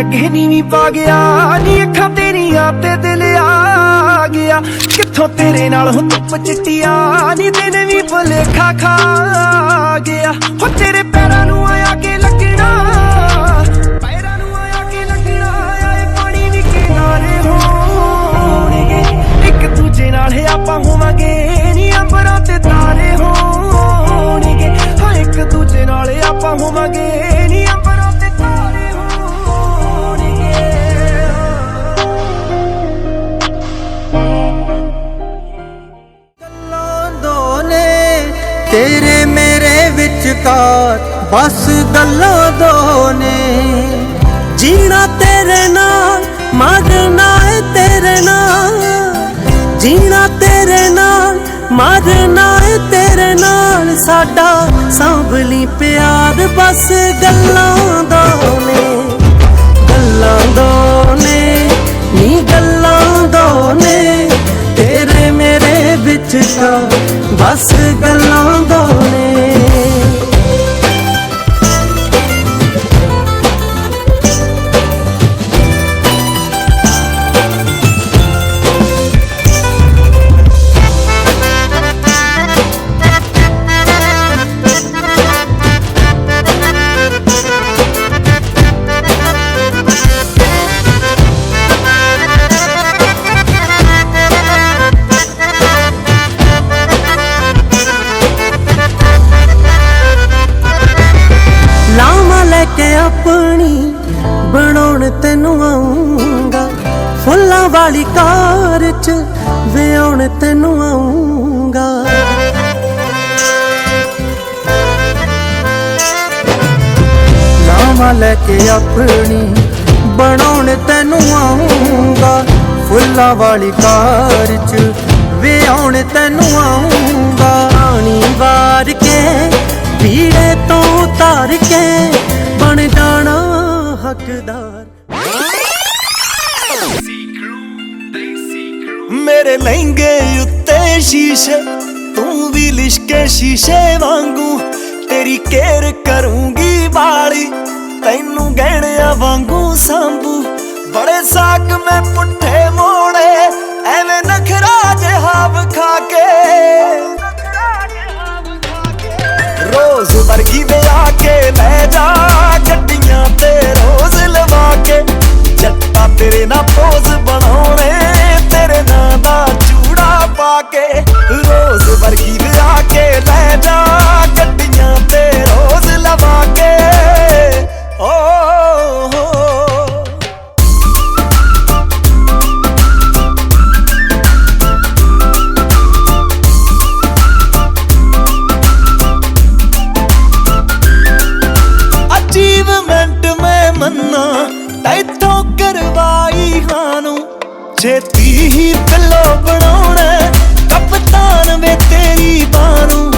ਅੱਗੇ ਨੀਵੀਂ ਪਾ ਗਿਆ, ਨੀ ਅੱਖਾਂ ਤੇਰੀਆਂ ਤੇ ਦਿਲ ਆ ਗਿਆ। ਕਿੱਥੋਂ ਤੇਰੇ ਨਾਲ ਹੁਣ ਧੁੱਪ ਚਿੱਟੀਆਂ ਨੀ ਦਿਨ ਵੀ ਭੁਲੇਖਾ ਖਾ ਗਿਆ। ਹੋ ਤੇਰੇ ਮੇਰੇ ਵਿਚਕਾਰ ਬਸ ਗੱਲਾਂ ਦੋ ਨੇ। ਜੀਣਾ ਤੇਰੇ ਨਾਲ, ਮਰਨਾ ਏ ਤੇਰੇ ਨਾਲ। ਜੀਣਾ ਤੇਰੇ ਨਾਲ, ਮਰਨਾ ਏ ਤੇਰੇ ਨਾਲ। ਸਾਡਾ ਸਾਂਭਲੀ ਪਿਆਰ ਬਸ ਗੱਲਾਂ ਦੋ ਨੇ। ਗੱਲਾਂ ਦੋ ਨੇ, ਨੀ ਗੱਲਾਂ ਦੋ ਨੇ। ਤੇਰੇ ਮੇਰੇ ਵਿੱਚ ਤਾਂ ਆਪਣੀ ਬਣਾਉਣ ਤੈਨੂੰ ਆਉਂਗਾ ਫੁੱਲਾਂ ਵਾਲੀ ਕਾਰ ਚ ਵਿਆਉਣ ਤੈਨੂੰ ਆਉਂਗਾ ਲਾਵਾਂ ਲੈ ਕੇ ਆਪਣੀ ਬਣਾਉਣ ਤੈਨੂੰ ਆਉਂਗਾ ਫੁੱਲਾਂ ਵਾਲੀ ਕਾਰ ਚ ਵਿਆਉਣ ਤੈਨੂੰ ਆਉਂਗਾ ਆਣੀ ਵਾਰ ਕੇ ਪੀੜੇ ਤੋਂ ਉਤਾਰ ਕੇ ਲਹਿੰਗੇ ਉੱਤੇ ਸ਼ੀਸ਼ੇ, ਤੂੰ ਵੀ ਲਿਸ਼ਕੇ ਸ਼ੀਸ਼ੇ ਵਾਂਗੂ, ਤੇਰੀ ਕੇਰ ਕਰੂੰਗੀ ਵਾਲੀ, ਤੈਨੂੰ ਗਹਿਣਿਆਂ ਵਾਂਗੂ ਸੰਭੂ। ਬੜੇ ਸਾਕ ਮੈਂ ਪੁੱਠੇ ਮੋੜੇ, ਐਵੇਂ ਨਖਰਾ ਜਿਹਾ ਵਿਖਾ ਕੇ। ਰੋਜ਼ ਵਰਗੀ ਦੇ ਆ ਕੇ ਲੈ ਜਾ ਗੱਡੀਆਂ ਤੇ ਰੋਜ਼ ਲਵਾ ਕੇ। ਜੱਟਾ ਤੇਰੇ ਨਾਲ ਪੋਜ਼ ਬਣਾਉਣੇ, ਤੇਰੇ ਨਾਂ ਦਾ ਛੇਤੀ ਹੀ ਪਿੱਲੋ ਬਣਾਉਣਾ ਕਪਤਾਨ ਵੇ ਤੇਰੀ ਬਾਰੂ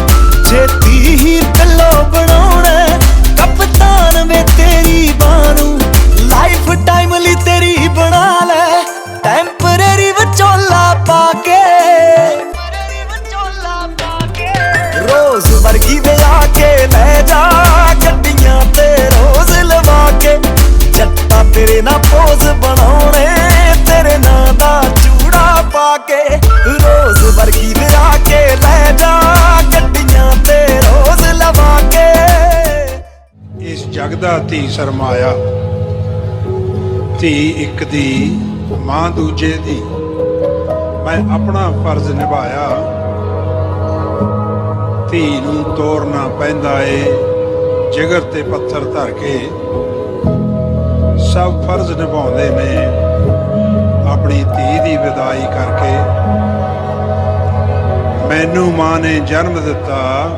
ਛੇਤੀ ਹੀ ਪਿੱਲੋ ਬਣਾਉਣਾ ਕਪਤਾਨ ਵੇ ਤੇਰੀ ਬਾਨੂੰ ਲਾਈਫ ਟਾਈਮ ਲਈ ਤੇਰੀ ਬਣਾ ਲੈ। ਟੈਂਪਰੇਰੀ ਵਿਚੋਲਾ ਪਾ ਕੇ। ਰੋਜ਼ ਵਰਗੀ ਦੇ ਆ ਕੇ ਲੈ ਜਾ। ਗੱਡੀਆਂ ਤੇ ਰੋਜ਼ ਲਵਾ ਕੇ। ਜੱਟਾ ਤੇਰੇ ਨਾਲ ਪੋਜ਼ ਬਣਾ ਇਸ ਧੀ ਸਰਮਾਇਆ। ਧੀ ਇੱਕ ਦੀ, ਮਾਂ ਦੂਜੇ ਦੀ। ਮੈਂ ਆਪਣਾ ਫਰਜ਼ ਨਿਭਾਇਆ। ਧੀ ਨੂੰ ਤੋਰਨਾ ਪੈਂਦਾ ਏ, ਜਿਗਰ ਤੇ ਪੱਥਰ ਧਰ ਕੇ। ਸਭ ਫਰਜ਼ ਨਿਭਾਉਂਦੇ ਨੇ, ਆਪਣੀ ਧੀ ਦੀ ਵਿਦਾਈ ਕਰਕੇ। ਮੈਨੂੰ ਮਾਂ ਨੇ ਜਨਮ ਦਿੱਤਾ,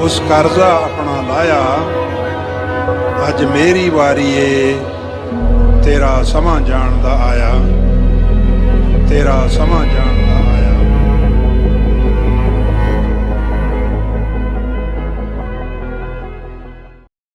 ਉਸ ਕਰਜ਼ਾ ਆਪਣਾ ਲਾਇਆ। ਅੱਜ ਮੇਰੀ ਵਾਰੀ ਏ। ਤੇਰਾ ਸਮਾਂ ਜਾਣ ਦਾ ਆਇਆ। ਤੇਰਾ ਸਮਾਂ ਜਾਣ